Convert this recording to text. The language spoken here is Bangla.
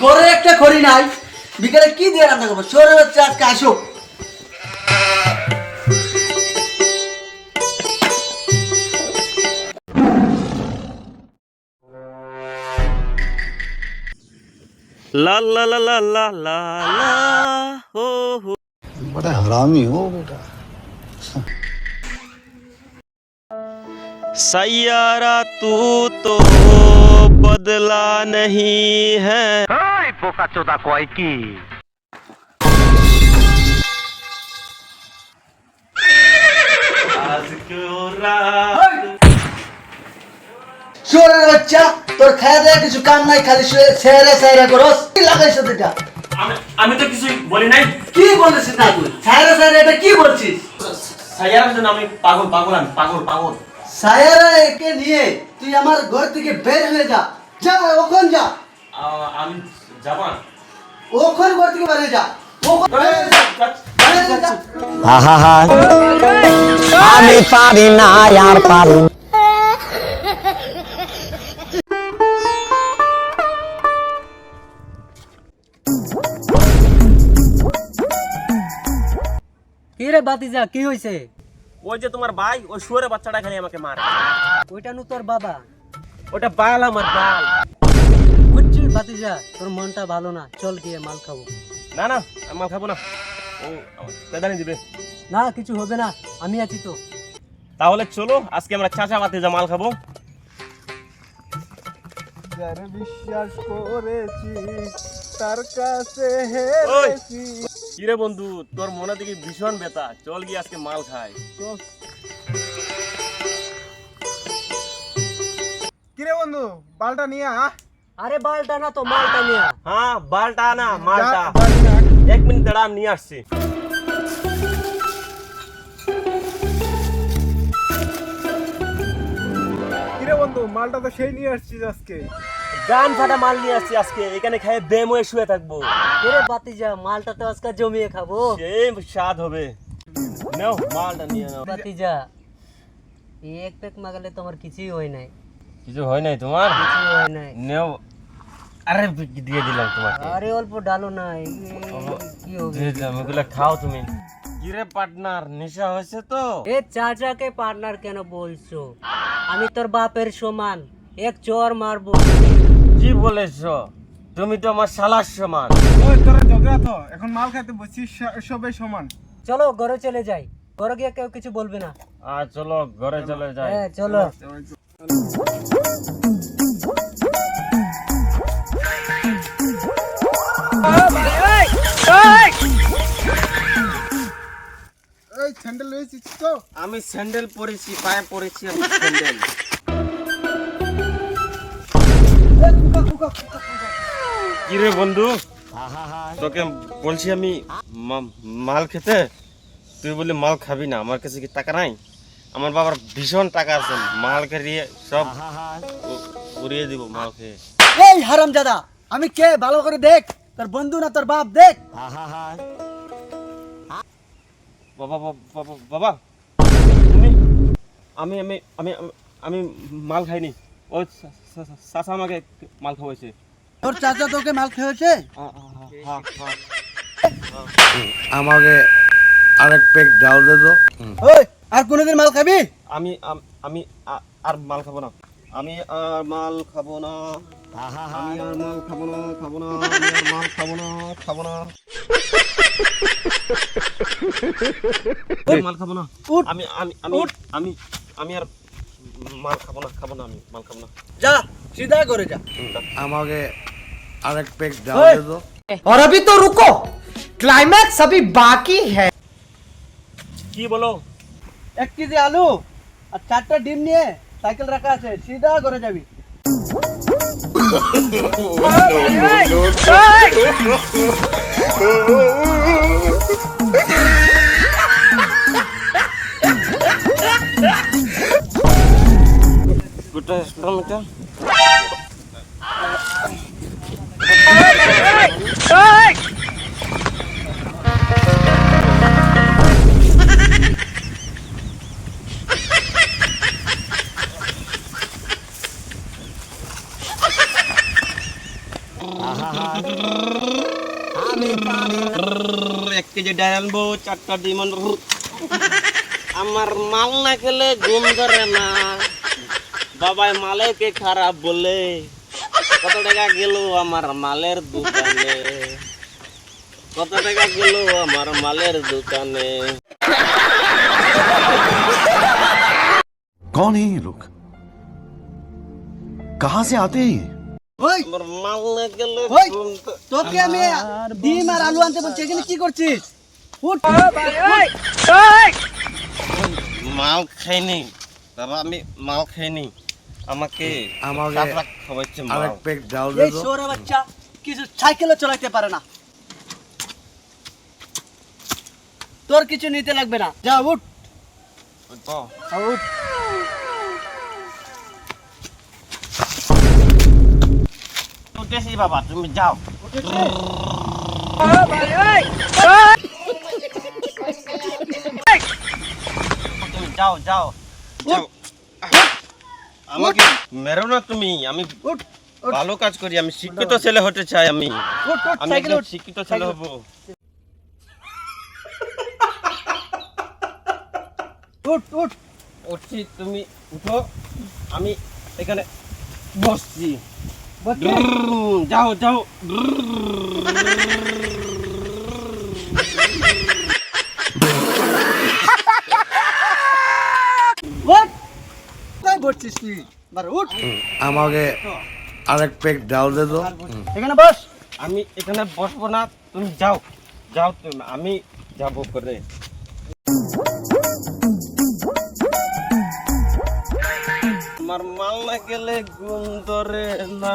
করে একটা খড়ি নাই বিকেলে কি দিয়ে রান্না করবো শোরে বাচ্চা আজকে আসো লা লা লা লা লা লা লা हो हो बड़ा हरामी हो बेटा सैयारा तू तो बदला नहीं है आज क्यों रात শোরে বাচ্চা তোর খাওয়া দেওয়া কিছু কাম নাই খালি শুয়ে সেরে সেরে করস কি লাগাইছ এটা আমি আমি তো কিছুই বলি নাই কি বলেছিস না তুই সেরে সেরে এটা কি বলছিস সাইয়ারার জন্য আমি পাগল পাগল আমি পাগল পাগল সায়ারা একে নিয়ে তুই আমার ঘর থেকে বের হয়ে যা যা ওখান যা আ- আমি যাব না ওখান ঘর থেকে বের হয়ে যা ওখান বের হয়ে যা। বের হয়ে যা। আহা আমি পারি না আর পারি না। কি রে বাতিজা কি হয়েছে ওই যে তোমার ভাই ওই শুয়ারে বাচ্চাটা খালি আমাকে মারে। ওইটা নু তোর বাবা? ওটা বাল আমার বাল। বুঝছি বাতিজা তোর মনটা ভালো না। চল গিয়ে মাল খাব। না না আমি মাল খাব না। ও পেদানি দিবে। না কিছু হবে না। আমি আছি তো। তাহলে চলো আজকে আমরা চাচা যা মাল খাব। বিশ্বাস করেছি তার কাছে ওই! কিরে বন্ধু তোর মনে থেকে ভীষণ ব্যথা। চল গিয়ে আজকে মাল খাই। কিরে বন্ধু বালটা নিয়ে আ আরে বালটা না তো মালটা নিয়ে হ্যাঁ বালটা না মালটা। এক মিনিট দাঁড়া আমি নিয়ে আসছি। কিরে বন্ধু মালটা তো সেই নিয়ে আসছিস আজকে। গান ফাটা মাল নিয়ে আসছি আজকে এখানে খাই বেম হয়ে শুয়ে থাকব। কি রে বাতিজা মালটা তো আজকে জমিয়ে খাব। সেই স্বাদ হবে। নাও মালটা নিয়ে নাও। বাতিজা এই এক প্যাক মাগালে তোমার কিছুই হয় নাই। কিছু হয় নাই তোমার? কিছুই হয় নাই। নেও আরে দিয়ে দিলাম তোমাকে। আরে অল্প ডালো না কি হবে? এগুলো খাও তুমি। কিরে পার্টনার নেশা হয়েছে তো? এ চাচাকে পার্টনার কেন বলছো? আমি তোর বাপের সমান। এক চর মারবো। কি বলেছ। তুমি তো আমার শালার সমান। ওই তোরা ঝগড়া তো এখন মাল খাইতে বসছিস স- সবাই সমান। চলো ঘরে চলে যাই। ঘরে গিয়ে কেউ কিছু বলবে না। আর চলো ঘরে চলে যাই। হ্যাঁ চলো। এই স্যান্ডেল তো? আমি স্যান্ডেল পরেছি পায়ে পরেছি আমি স্যান্ডেল কি রে বন্ধু? তোকে বলছি আমি মাল খেতে তুই বলি মাল খাবি না আমার কাছে কি টাকা নাই? আমার বাবার ভীষণ টাকা আছে মাল খেয়ে সব উড়িয়ে দিব মাল খেয়ে। এই হারাম দাদা আমি কে? ভালো করে দেখ। তোর বন্ধু না তোর বাপ? দেখ। বাবা বাবা বাবা তুমি আমি আমি আমি আমি- মাল খাইনি। ওই চাষা আমাকে মাল খাওয়াইছে। তোর চাচা তোকে মাল হ্যাঁ আমাকে আরেক পেক ডাল দে তো। ওই আর কোনোদিন মাল খাবি? আমি আমি আর মাল খাব না। আমি আর মাল খাব না। আমি আর মাল খাব না খাব না। আমি আর মাল খাব না খাব না। মাল খাব না। আমি আমি আমি আমি আমি আর মাল খাবো না খাবো না আমি মাল খাবো না যা সিধা করে যা আমাকে আরেক পেক ডাল ওই। দে তো और अभी तो रुको क्लाइमैक्स अभी बाकी है কি বলো এক কেজি আলু আর চারটা ডিম নিয়ে সাইকেল রাখা আছে সিধা করে যাবি গোটা আমি পারি না এক কেজি ডাল আনবো চারটা ডিম আনবো আমার মাল না খেলে ঘুম ধরে না বাবাই মালেকে খারাপ বলে কত টাকা গেল আমার মালের দোকানে কত টাকা গেল আমার মালের দোকানে कौन है ये लोग कहां से आते हैं ये তোকে আমি ডিম আর আলু আনতে বলছি এখানে কি করছিস? মাল খাইনি। বাবা আমি মাল খাইনি। আমাকে আমাকে খাওয়াচ্ছে মাল। আরেক পেক ডাল দে এই তো বাচ্চা কিছু সাইকেলও চালাইতে পারে না। তোর কিছু নিতে লাগবে না। যা উঠ! তো, উঠ! বাবা তুমি যাও। তুমি যাও যাও। আমাকে মেরো না তুমি আমি ভালো কাজ করি আমি শিক্ষিত ছেলে হতে চাই আমি। আমি শিক্ষিত ছেলে হব। উঠ উঠ। উঠছি তুমি উঠো। আমি এখানে বসছি। যাও যাও বসছিস তুই বার উঠ আমাকে আরেক পেক ডাল দে তো। এখানে বস। আমি এখানে বসবো না তুমি যাও। যাও তুমি আমি যাব করে আমার মাল না গেলে ঘুম ধরে না।